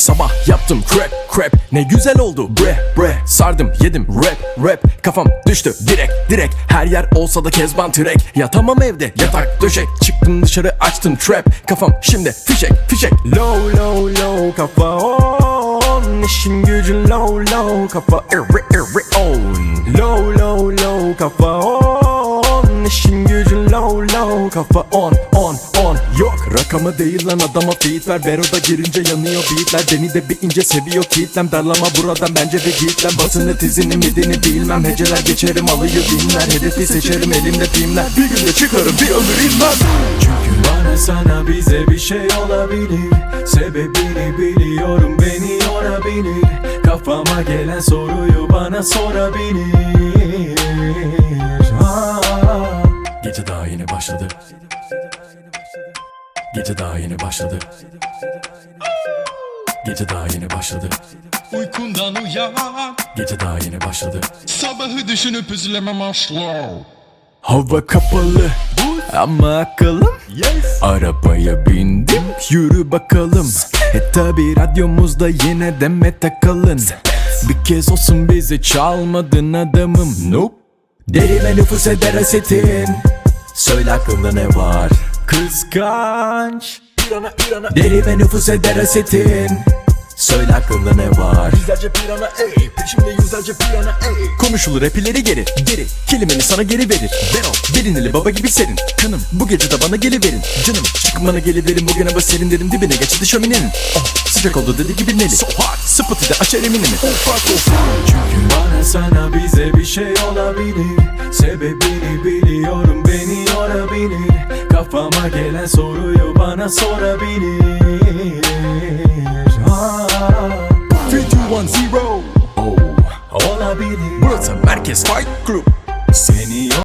Sabah yaptım crap crap. Ne güzel oldu bre bre. Sardım yedim rap rap. Kafam düştü direkt direkt. Her yer olsa da kezban trek. Yatamam evde yatak döşek. Çıktım dışarı açtım trap. Kafam şimdi fişek fişek. Low low low kafa on. İşin gücün low low kafa Every every on. Low low low kafa on. İşin gücün low low kafa on on on Yok rakamı değil lan adama feed ver. Vero'da girince yanıyor beatler. Beni de bir ince seviyor kitlem. Darlama buradan bence de gitlen Basını tizini midini bilmem. Heceler geçerim alıyor dinler. Hedefi seçerim elimde filmler. Bir günde çıkarım bir ömür inmem Çünkü bana sana bize bir şey olabilir. Sebebini biliyorum beni yorabilir. Kafama gelen soruyu bana sorabilir. Aa, Gece daha yeni başladı Gece daha yeni başladı. Gece daha yeni başladı. Uykundan uyan. Gece daha yeni başladı. Sabahı düşünüp üzülemem asla Hava kapalı. Ama akıllım. Arabaya bindim. Yürü bakalım. E tabi radyomuzda yine deme takalın Bir kez olsun bizi çalmadın adamım. Nope. Derime nüfus eder asetin Söyle aklında ne var Kıskanç. Derime nüfus eder asetin Söyle aklında ne var? Yüzlerce pirana ey. Peşimde yüzlerce pirana ey. Konuşulur hep ileri geri Geri. Kelimeni sana geri verir. Ben o bilineli baba gibi serin Kanım bu gece de bana geliverin. Canım çıkın bana geliverin. Bugün hava serin derim dibine geçti şöminenin. Oh, Sıcak oldu dedi gibi neli? So hot. Sıpıtı da açar eminimi Oh fuck oh fuck. Çünkü bana sana bize bir şey olabilir. Sebebini biliyorum beni yorabilir Kafama gelen soruyu bana sorabilir. Aa, 3, 2, 1, 0 Oh Olabilir. Burası Merkez Fight Group Seni